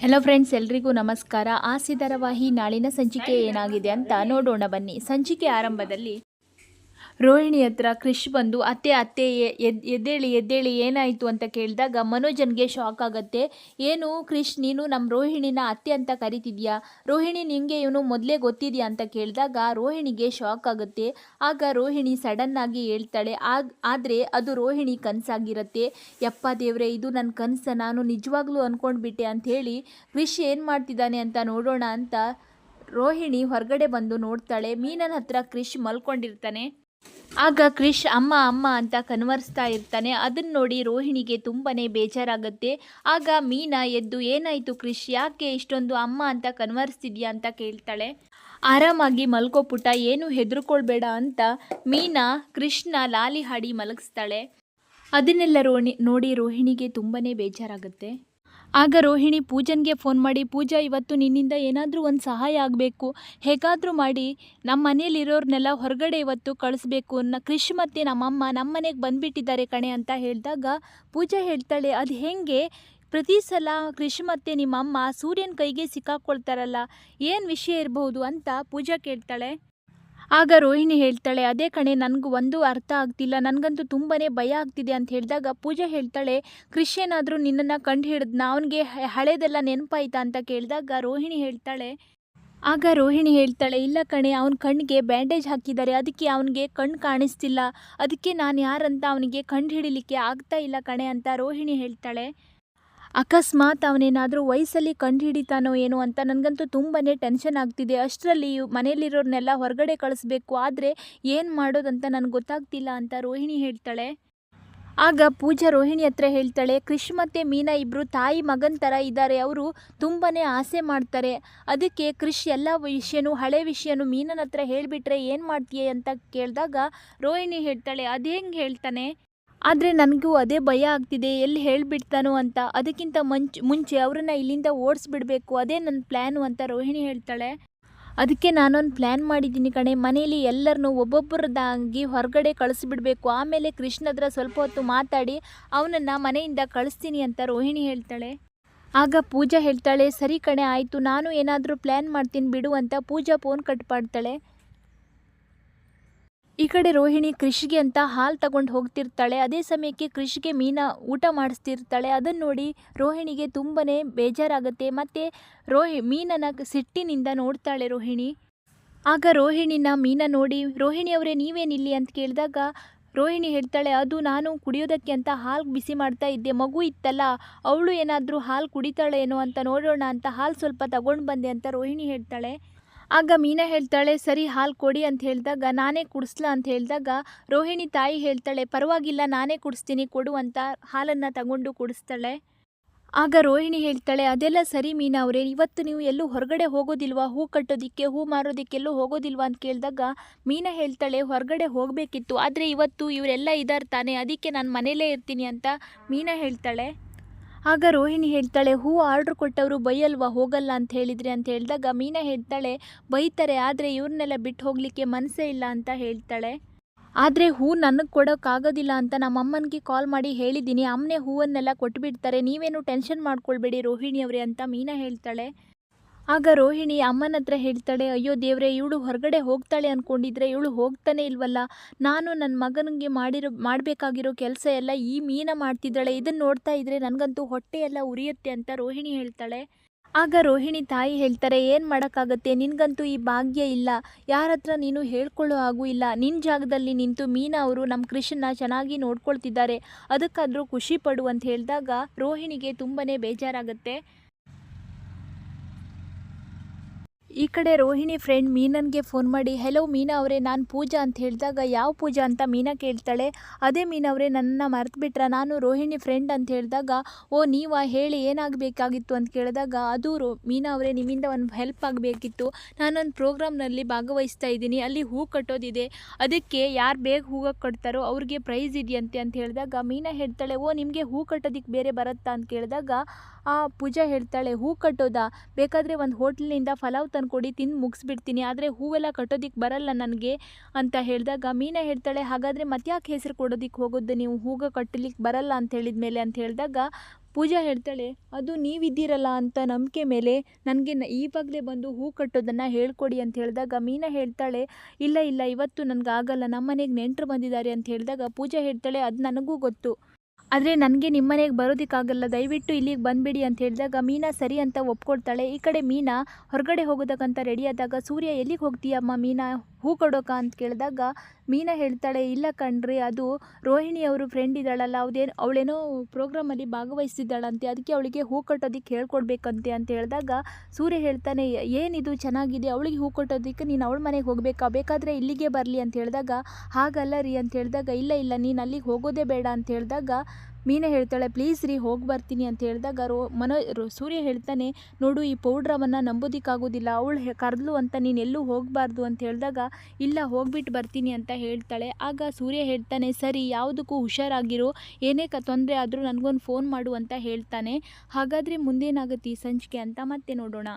Hello friends ಎಲ್ರಿಗೂ ನಮಸ್ಕಾರ. ಆಸೆ ಧಾರಾವಾಹಿ ನಾಳಿನ ಸಂಚಿಕೆ ಏನಾಗಿದೆ ಅಂತ ನೋಡೋಣ ಬನ್ನಿ. ಸಂಚಿಕೆ ಆರಂಭದಲ್ಲಿ ರೋಹಿಣಿ ಹತ್ರ ಕ್ರಿಶ್ ಬಂದು, ಅತ್ತೆ ಅತ್ತೆ ಎದ್ದೇಳಿ ಎದ್ದೇಳಿ, ಏನಾಯಿತು? ಅಂತ ಕೇಳಿದಾಗ ಮನೋಜನ್ಗೆ ಶಾಕ್ ಆಗುತ್ತೆ. ಏನು ಕ್ರಿಶ್, ನೀನು ನಮ್ಮ ರೋಹಿಣಿನ ಅತ್ತೆ ಅಂತ ಕರಿತಿದ್ಯಾ? ರೋಹಿಣಿ ನಿಂಗೆ ಇವನು ಮೊದಲೇ ಗೊತ್ತಿದೆಯಾ? ಅಂತ ಕೇಳಿದಾಗ ರೋಹಿಣಿಗೆ ಶಾಕ್ ಆಗುತ್ತೆ. ಆಗ ರೋಹಿಣಿ ಸಡನ್ ಆಗಿ ಹೇಳ್ತಾಳೆ, ಆಗ, ಆದರೆ ಅದು ರೋಹಿಣಿ ಕನಸಾಗಿರುತ್ತೆ. ಯಪ್ಪ ದೇವ್ರೆ, ಇದು ನನ್ನ ಕನಸ, ನಾನು ನಿಜವಾಗ್ಲೂ ಅಂದ್ಕೊಂಡ್ಬಿಟ್ಟೆ ಹೇಳಿ ಕ್ರಿಶ್ ಏನು ಮಾಡ್ತಿದ್ದಾನೆ ಅಂತ ನೋಡೋಣ ಅಂತ ರೋಹಿಣಿ ಹೊರಗಡೆ ಬಂದು ನೋಡ್ತಾಳೆ. ಮೀನನ ಹತ್ರ ಕ್ರಿಶ್ ಮಲ್ಕೊಂಡಿರ್ತಾನೆ. ಆಗ ಕ್ರಿಶ್, ಅಮ್ಮ ಅಮ್ಮ ಅಂತ ಕನ್ವರ್ಸ್ತಾ ಇರ್ತಾನೆ. ಅದನ್ನ ನೋಡಿ ರೋಹಿಣಿಗೆ ತುಂಬಾ ಬೇಜಾರಾಗುತ್ತೆ. ಆಗ ಮೀನಾ ಎದ್ದು, ಏನಾಯಿತು ಕ್ರಿಶ್, ಯಾಕೆ ಇಷ್ಟೊಂದು ಅಮ್ಮ ಅಂತ ಕನ್ವರ್ಸ್ತಿದ್ಯಾ ಅಂತ ಕೇಳ್ತಾಳೆ. ಆರಾಮಾಗಿ ಮಲ್ಕೋ ಪುಟ ಏನು ಹೆದರ್ಕೊಳ್ಬೇಡ ಅಂತ ಮೀನಾ ಕೃಷ್ಣ ಲಾಲಿ ಹಾಡಿ ಮಲಗಿಸ್ತಾಳೆ. ಅದನ್ನೆಲ್ಲ ರೋಣಿ, ನೋಡಿ ರೋಹಿಣಿಗೆ ತುಂಬಾ ಬೇಜಾರಾಗುತ್ತೆ. ಆಗ ರೋಹಿಣಿ ಪೂಜನ್ಗೆ ಫೋನ್ ಮಾಡಿ, ಪೂಜಾ, ಇವತ್ತು ನಿನ್ನಿಂದ ಏನಾದರೂ ಒಂದು ಸಹಾಯ ಆಗಬೇಕು. ಹೇಗಾದರೂ ಮಾಡಿ. ನಮ್ಮ ಮನೇಲಿರೋರ್ನೆಲ್ಲ ಹೊರಗಡೆ ಇವತ್ತು ಕಳಿಸ್ಬೇಕು ನ ಕ್ರಿಶ್ ಮತ್ತು ನಮ್ಮಮ್ಮ ನಮ್ಮ ಮನೆಗೆ ಬಂದುಬಿಟ್ಟಿದ್ದಾರೆ ಕಣೆ ಅಂತ ಹೇಳಿದಾಗ ಪೂಜಾ ಹೇಳ್ತಾಳೆ, ಅದು ಹೇಗೆ? ಪ್ರತಿ ಸಲ ಕೃಷಿ ಮತ್ತು ನಿಮ್ಮಮ್ಮ ಸೂರ್ಯನ ಕೈಗೆ ಸಿಕ್ಕಾಕ್ಕೊಳ್ತಾರಲ್ಲ ಏನು ವಿಷಯ ಇರಬಹುದು ಅಂತ ಪೂಜಾ ಕೇಳ್ತಾಳೆ. ಆಗ ರೋಹಿಣಿ ಹೇಳ್ತಾಳೆ, ಅದೇ ಕಣೆ, ನನಗೂ ಒಂದು ಅರ್ಥ ಆಗ್ತಿಲ್ಲ. ನನಗಂತೂ ತುಂಬಾ ಭಯ ಆಗ್ತಿದೆ ಅಂತ ಹೇಳಿದಾಗ ಪೂಜಾ ಹೇಳ್ತಾಳೆ ಕ್ರಿಶ್ ಏನಾದರೂ ನಿನ್ನನ್ನು ಕಂಡು ಹಿಡಿದ್ನ? ಅವನಿಗೆ ಹಳೇದೆಲ್ಲ ನೆನಪಾಯ್ತಾ? ಅಂತ ಕೇಳಿದಾಗ ರೋಹಿಣಿ ಹೇಳ್ತಾಳೆ, ಆಗ ರೋಹಿಣಿ ಹೇಳ್ತಾಳೆ, ಇಲ್ಲ ಕಣೆ, ಅವನ ಕಣ್ಣಿಗೆ ಬ್ಯಾಂಡೇಜ್ ಹಾಕಿದ್ದಾರೆ. ಅದಕ್ಕೆ ಅವನಿಗೆ ಕಣ್ಣು ಕಾಣಿಸ್ತಿಲ್ಲ. ಅದಕ್ಕೆ ನಾನು ಯಾರಂತ ಅವನಿಗೆ ಕಂಡು ಹಿಡಿಲಿಕ್ಕೆ ಆಗ್ತಾ ಇಲ್ಲ ಕಣೆ ಅಂತ ರೋಹಿಣಿ ಹೇಳ್ತಾಳೆ. ಅಕಸ್ಮಾತ್ ಅವನೇನಾದರೂ ವಯಸ್ಸಲ್ಲಿ ಕಂಡು ಹಿಡಿತಾನೋ ಏನೋ ಅಂತ ನನಗಂತೂ ತುಂಬಾ ಟೆನ್ಷನ್ ಆಗ್ತಿದೆ. ಅಷ್ಟರಲ್ಲಿ ಮನೆಯಲ್ಲಿರೋರ್ನೆಲ್ಲ ಹೊರಗಡೆ ಕಳಿಸ್ಬೇಕು. ಆದರೆ ಏನು ಮಾಡೋದಂತ ನನಗೆ ಗೊತ್ತಾಗ್ತಿಲ್ಲ ಅಂತ ರೋಹಿಣಿ ಹೇಳ್ತಾಳೆ. ಆಗ ಪೂಜಾ ರೋಹಿಣಿ ಹತ್ರ ಹೇಳ್ತಾಳೆ ಕೃಷ್ ಮತ್ತು ಮೀನಾ ಇಬ್ಬರು ತಾಯಿ ಮಗನ ಥರ ಇದ್ದಾರೆ ಅವರು ತುಂಬಾ ಆಸೆ ಮಾಡ್ತಾರೆ. ಅದಕ್ಕೆ ಕೃಷ್ ಎಲ್ಲ ವಿಷಯನೂ, ಹಳೆ ವಿಷಯನೂ ಮೀನನ ಹತ್ರ ಹೇಳಿಬಿಟ್ರೆ ಏನು ಮಾಡ್ತೀಯ? ಅಂತ ಕೇಳಿದಾಗ ರೋಹಿಣಿ ಹೇಳ್ತಾಳೆ, ಅದು ಹೆಂಗೆ ಹೇಳ್ತಾನೆ? ಆದರೆ ನನಗೂ ಅದೇ ಭಯ ಆಗ್ತಿದೆ, ಎಲ್ಲಿ ಹೇಳಿಬಿಡ್ತಾನೋ ಅಂತ. ಅದಕ್ಕಿಂತ ಮಂಚ್, ಮುಂಚೆ ಅವರನ್ನು ಇಲ್ಲಿಂದ ಓಡಿಸ್ಬಿಡ್ಬೇಕು. ಅದೇ ನನ್ನ ಪ್ಲ್ಯಾನು ಅಂತ ರೋಹಿಣಿ ಹೇಳ್ತಾಳೆ. ಅದಕ್ಕೆ ನಾನೊಂದು ಪ್ಲ್ಯಾನ್ ಮಾಡಿದ್ದೀನಿ ಕಣೆ. ಮನೆಯಲ್ಲಿ ಎಲ್ಲರನ್ನೂ ಒಬ್ಬೊಬ್ಬರದಾಗಿ ಹೊರಗಡೆ ಕಳಿಸ್ಬಿಡ್ಬೇಕು. ಆಮೇಲೆ ಕೃಷ್ಣ ಹತ್ರ ಸ್ವಲ್ಪ ಹೊತ್ತು ಮಾತಾಡಿ, ಅವನನ್ನು ಮನೆಯಿಂದ ಕಳಿಸ್ತೀನಿ ಅಂತ ರೋಹಿಣಿ ಹೇಳ್ತಾಳೆ. ಆಗ ಪೂಜಾ ಹೇಳ್ತಾಳೆ, ಸರಿ ಕಣೆ, ಆಯಿತು. ನಾನು ಏನಾದರೂ ಪ್ಲ್ಯಾನ್ ಮಾಡ್ತೀನಿ ಬಿಡು ಅಂತ ಪೂಜಾ ಫೋನ್ ಕಟ್ ಮಾಡ್ತಾಳೆ. ಈ ಕಡೆ ರೋಹಿಣಿ ಕೃಷಿಗೆ ಅಂತ ಹಾಲು ತಗೊಂಡು ಹೋಗ್ತಿರ್ತಾಳೆ. ಅದೇ ಸಮಯಕ್ಕೆ ಕೃಷಿಗೆ ಮೀನಾ ಊಟ ಮಾಡಿಸ್ತಿರ್ತಾಳೆ. ಅದನ್ನು ನೋಡಿ ರೋಹಿಣಿಗೆ ತುಂಬಾ ಬೇಜಾರಾಗುತ್ತೆ. ಮತ್ತು ರೋಹಿ ಮೀನನ ಸಿಟ್ಟಿನಿಂದ ನೋಡ್ತಾಳೆ ರೋಹಿಣಿ. ಆಗ ರೋಹಿಣಿನ ಮೀನಾ ನೋಡಿ, ರೋಹಿಣಿ ಅವರೇ ನೀವೇನಿಲ್ಲಿ ಅಂತ ಕೇಳಿದಾಗ ರೋಹಿಣಿ ಹೇಳ್ತಾಳೆ, ಅದು ನಾನು ಕುಡಿಯೋದಕ್ಕೆ ಅಂತ ಹಾಲು ಬಿಸಿ ಮಾಡ್ತಾ ಇದ್ದೆ. ಮಗು ಇತ್ತಲ್ಲ. ಅವಳು ಏನಾದರೂ ಹಾಲು ಕುಡಿತಾಳೇನೋ ಅಂತ ನೋಡೋಣ ಅಂತ ಹಾಲು ಸ್ವಲ್ಪ ತಗೊಂಡು ಬಂದೆ ಅಂತ ರೋಹಿಣಿ ಹೇಳ್ತಾಳೆ. ಆಗ ಮೀನಾ ಹೇಳ್ತಾಳೆ, ಸರಿ, ಹಾಲು ಕೊಡಿ ಅಂತ ಹೇಳಿದಾಗ, ನಾನೇ ಕುಡಿಸ್ಲಾ ಅಂತ ಹೇಳಿದಾಗ, ರೋಹಿಣಿ ತಾಯಿ ಹೇಳ್ತಾಳೆ, ಪರವಾಗಿಲ್ಲ, ನಾನೇ ಕುಡಿಸ್ತೀನಿ, ಕೊಡು ಅಂತ ಹಾಲನ್ನು ತಗೊಂಡು ಕುಡಿಸ್ತಾಳೆ. ಆಗ ರೋಹಿಣಿ ಹೇಳ್ತಾಳೆ, ಅದೆಲ್ಲ ಸರಿ ಮೀನಾ ಅವರೇ, ಇವತ್ತು ನೀವು ಎಲ್ಲೂ ಹೊರಗಡೆ ಹೋಗೋದಿಲ್ವಾ? ಹೂ ಕಟ್ಟೋದಿಕ್ಕೆ, ಹೂ ಮಾರೋದಕ್ಕೆಲ್ಲೂ ಹೋಗೋದಿಲ್ವಾ? ಅಂತ ಕೇಳಿದಾಗ, ಮೀನಾ ಹೇಳ್ತಾಳೆ, ಹೊರಗಡೆ ಹೋಗಬೇಕಿತ್ತು, ಆದರೆ ಇವತ್ತು ಇವರೆಲ್ಲ ಇದ್ದಾರೆ ತಾನೆ, ಅದಕ್ಕೆ ನಾನು ಮನೇಲೇ ಇರ್ತೀನಿ ಅಂತ ಮೀನಾ ಹೇಳ್ತಾಳೆ. ಆಗ ರೋಹಿಣಿ ಹೇಳ್ತಾಳೆ, ಹೂ ಆರ್ಡ್ರ್ ಕೊಟ್ಟವರು ಬೈಯಲ್ವಾ, ಹೋಗಲ್ಲ ಅಂತ ಹೇಳಿದ್ರಿ? ಅಂತ ಹೇಳಿದಾಗ, ಮೀನಾ ಹೇಳ್ತಾಳೆ, ಬೈತಾರೆ, ಆದರೆ ಇವ್ರನ್ನೆಲ್ಲ ಬಿಟ್ಟು ಹೋಗಲಿಕ್ಕೆ ಮನಸ್ಸೇ ಇಲ್ಲ ಅಂತ ಹೇಳ್ತಾಳೆ. ಆದರೆ ಹೂ ನನಗೆ ಕೊಡೋಕ್ಕಾಗೋದಿಲ್ಲ ಅಂತ ನಮ್ಮ ಅಮ್ಮನಿಗೆ ಕಾಲ್ ಮಾಡಿ ಹೇಳಿದ್ದೀನಿ. ಅಮ್ಮನೇ ಹೂವನ್ನೆಲ್ಲ ಕೊಟ್ಟುಬಿಡ್ತಾರೆ ನೀವೇನು ಟೆನ್ಷನ್ ಮಾಡ್ಕೊಳ್ಬೇಡಿ ರೋಹಿಣಿ ಅವರೇ ಅಂತ ಮೀನಾ ಹೇಳ್ತಾಳೆ. ಆಗ ರೋಹಿಣಿ ಅಮ್ಮನ ಹತ್ರ ಹೇಳ್ತಾಳೆ, ಅಯ್ಯೋ ದೇವ್ರೆ, ಇವಳು ಹೊರಗಡೆ ಹೋಗ್ತಾಳೆ ಅಂದ್ಕೊಂಡಿದ್ರೆ ಇವಳು ಹೋಗ್ತಾನೆ ಇಲ್ವಲ್ಲ? ನಾನು ನನ್ನ ಮಗನಿಗೆ ಮಾಡಿರೋ, ಮಾಡಬೇಕಾಗಿರೋ ಕೆಲಸ ಎಲ್ಲ ಈ ಮೀನ ಮಾಡ್ತಿದ್ದಾಳೆ. ಇದನ್ನು ನೋಡ್ತಾ ಇದ್ರೆ ನನಗಂತೂ ಹೊಟ್ಟೆ ಎಲ್ಲ ಉರಿಯುತ್ತೆ ಅಂತ ರೋಹಿಣಿ ಹೇಳ್ತಾಳೆ. ಆಗ ರೋಹಿಣಿ ತಾಯಿ ಹೇಳ್ತಾರೆ, ಏನು ಮಾಡೋಕ್ಕಾಗತ್ತೆ? ನಿನಗಂತೂ ಈ ಭಾಗ್ಯ ಇಲ್ಲ. ಯಾರ ಹತ್ರ ನೀನು ಹೇಳ್ಕೊಳ್ಳೋ ಹಾಗೂ ಇಲ್ಲ. ನಿನ್ನ ಜಾಗದಲ್ಲಿ ನಿಂತು ಮೀನಾ ಅವರು ನಮ್ಮ ಕೃಷಿನ ಚೆನ್ನಾಗಿ ನೋಡ್ಕೊಳ್ತಿದ್ದಾರೆ. ಅದಕ್ಕಾದರೂ ಖುಷಿ ಪಡು ಅಂತ ಹೇಳಿದಾಗ ರೋಹಿಣಿಗೆ ತುಂಬನೇ ಬೇಜಾರಾಗುತ್ತೆ. ಈ ಕಡೆ ರೋಹಿಣಿ ಫ್ರೆಂಡ್ ಮೀನನ್ಗೆ ಫೋನ್ ಮಾಡಿ ಹೆಲೋ ಮೀನಾ ಅವರೇ, ನಾನು ಪೂಜಾ ಅಂತ ಹೇಳಿದಾಗ, ಯಾವ ಪೂಜಾ ಅಂತ ಮೀನಾ ಕೇಳ್ತಾಳೆ? ಅದೇ ಮೀನಾ ಅವರೇ ನನ್ನನ್ನು ಮರೆತುಬಿಟ್ರ, ನಾನು ರೋಹಿಣಿ ಫ್ರೆಂಡ್ ಅಂತ ಹೇಳಿದಾಗ, ಓ, ನೀವಾ? ಹೇಳಿ, ಏನಾಗಬೇಕಾಗಿತ್ತು? ಅಂತ ಕೇಳಿದಾಗ, ಅದು ರೋ, ಮೀನಾ ಅವರೇ, ನಿಮ್ಮಿಂದ ಒಂದು ಹೆಲ್ಪ್ ಆಗಬೇಕಿತ್ತು. ನಾನೊಂದು ಪ್ರೋಗ್ರಾಮ್ನಲ್ಲಿ ಭಾಗವಹಿಸ್ತಾ ಇದ್ದೀನಿ. ಅಲ್ಲಿ ಹೂ ಕಟ್ಟೋದಿದೆ. ಅದಕ್ಕೆ ಯಾರು ಬೇಗ ಹೂವು ಕಟ್ತಾರೋ ಅವ್ರಿಗೆ ಪ್ರೈಸ್ ಇದೆಯಂತೆ ಅಂತ ಹೇಳಿದಾಗ, ಮೀನಾ ಹೇಳ್ತಾಳೆ, ಓ, ನಿಮಗೆ ಹೂ ಕಟ್ಟೋದಕ್ಕೆ ಬೇರೆ ಬರುತ್ತಾ? ಅಂತ ಕೇಳಿದಾಗ, ಆ ಪೂಜಾ ಹೇಳ್ತಾಳೆ, ಹೂ ಕಟ್ಟೋದಾ? ಬೇಕಾದರೆ ಒಂದು ಹೋಟ್ಲಿನಿಂದ ಫಲಾವ್ ತಂದ್ಕೊಡಿ ತಿಂದು ಮುಗಿಸ್ಬಿಡ್ತೀನಿ. ಆದರೆ ಹೂವೆಲ್ಲ ಕಟ್ಟೋದಿಕ್ಕೆ ಬರಲ್ಲ ನನಗೆ ಅಂತ ಹೇಳಿದಾಗ, ಮೀನಾ ಹೇಳ್ತಾಳೆ, ಹಾಗಾದರೆ ಮತ್ತ್ಯಾಕೆ ಹೆಸರು ಕೊಡೋದಿಕ್ಕೆ ಹೋಗೋದು? ನೀವು ಹೂಗ ಕಟ್ಟಲಿಕ್ಕೆ ಬರಲ್ಲ ಅಂತ ಹೇಳಿದ ಮೇಲೆ ಅಂತ ಹೇಳಿದಾಗ, ಪೂಜಾ ಹೇಳ್ತಾಳೆ, ಅದು ನೀವಿದ್ದೀರಲ್ಲ ಅಂತ ನಂಬಿಕೆ ಮೇಲೆ ನನಗೆ ಈವಾಗಲೇ ಬಂದು ಹೂ ಕಟ್ಟೋದನ್ನು ಹೇಳ್ಕೊಡಿ ಅಂತ ಹೇಳಿದಾಗ, ಮೀನಾ ಹೇಳ್ತಾಳೆ, ಇಲ್ಲ ಇಲ್ಲ, ಇವತ್ತು ನನಗಾಗಲ್ಲ ನಮ್ಮ ಮನೆಗೆ ನೆಂಟರು ಬಂದಿದ್ದಾರೆ ಅಂತ ಹೇಳಿದಾಗ, ಪೂಜಾ ಹೇಳ್ತಾಳೆ, ಅದು ನನಗೂ ಗೊತ್ತು. ಆದರೆ ನನಗೆ ನಿಮ್ಮ ಮನೆಗೆ ಬರೋದಕ್ಕಾಗಲ್ಲ. ದಯವಿಟ್ಟು ಇಲ್ಲಿಗೆ ಬಂದುಬಿಡಿ ಅಂತ ಹೇಳಿದಾಗ ಮೀನಾ ಸರಿ ಅಂತ ಒಪ್ಕೊಳ್ತಾಳೆ. ಈ ಕಡೆ ಮೀನಾ ಹೊರಗಡೆ ಹೋಗೋದಕ್ಕಂತ ರೆಡಿಯಾದಾಗ ಸೂರ್ಯ ಎಲ್ಲಿಗೆ ಹೋಗ್ತೀಯಮ್ಮ ಮೀನಾ? ಹೂ ಕೊಡೋಕ ಅಂತ ಕೇಳಿದಾಗ, ಮೀನಾ ಹೇಳ್ತಾಳೆ, ಇಲ್ಲ ಕಣ್ರಿ, ಅದು ರೋಹಿಣಿ ಅವರು ಫ್ರೆಂಡ್ ಇದ್ದಾಳಲ್ಲ, ಅವ್ದೇನು, ಅವಳೇನೋ ಪ್ರೋಗ್ರಾಮಲ್ಲಿ ಭಾಗವಹಿಸಿದ್ದಾಳಂತೆ ಅದಕ್ಕೆ ಅವಳಿಗೆ ಹೂ ಕಟ್ಟೋದಕ್ಕೆ ಹೇಳ್ಕೊಡ್ಬೇಕಂತೆ ಅಂತ ಹೇಳಿದಾಗ, ಸೂರ್ಯ ಹೇಳ್ತಾನೆ, ಏನಿದು, ಚೆನ್ನಾಗಿದೆ, ಅವಳಿಗೆ ಹೂ ಕೊಟ್ಟೋದಕ್ಕೆ ನೀನು ಅವಳ ಮನೆಗೆ ಹೋಗಬೇಕಾ, ಬೇಕಾದರೆ ಇಲ್ಲಿಗೆ ಬರಲಿ ಅಂತ ಹೇಳಿದಾಗ, ಹಾಗಲ್ಲ ರೀ ಅಂತ ಹೇಳಿದಾಗ, ಇಲ್ಲ ಇಲ್ಲ, ನೀನು ಅಲ್ಲಿಗೆ ಹೋಗೋದೇ ಬೇಡ ಅಂತ ಹೇಳಿದಾಗ ಮೀನಾ ಹೇಳ್ತಾಳೆ ಪ್ಲೀಸ್ ರೀ, ಹೋಗಿ ಬರ್ತೀನಿ ಅಂತ ಹೇಳಿದಾಗ ರೋ, ಮನೋ ಸೂರ್ಯ ಹೇಳ್ತಾನೆ, ನೋಡು, ಈ ಪೌಡ್ರವನ್ನು ನಂಬೋದಿಕ್ಕಾಗೋದಿಲ್ಲ, ಅವಳು ಕರೆದ್ಲು ಅಂತ, ನೀನು ಎಲ್ಲೂ ಹೋಗಬಾರ್ದು ಅಂತ ಹೇಳಿದಾಗ, ಇಲ್ಲ ಹೋಗ್ಬಿಟ್ಟು ಬರ್ತೀನಿ ಅಂತ ಹೇಳ್ತಾಳೆ. ಆಗ ಸೂರ್ಯ ಹೇಳ್ತಾನೆ, ಸರಿ, ಯಾವುದಕ್ಕೂ ಹುಷಾರಾಗಿರು, ಏನೇ ಕ, ತೊಂದರೆ ಆದರೂ ನನಗೊಂದು ಫೋನ್ ಮಾಡು ಅಂತ ಹೇಳ್ತಾನೆ. ಹಾಗಾದರೆ ಮುಂದೇನಾಗುತ್ತೆ ಈ ಸಂಚಿಕೆ ಅಂತ ಮತ್ತೆ ನೋಡೋಣ.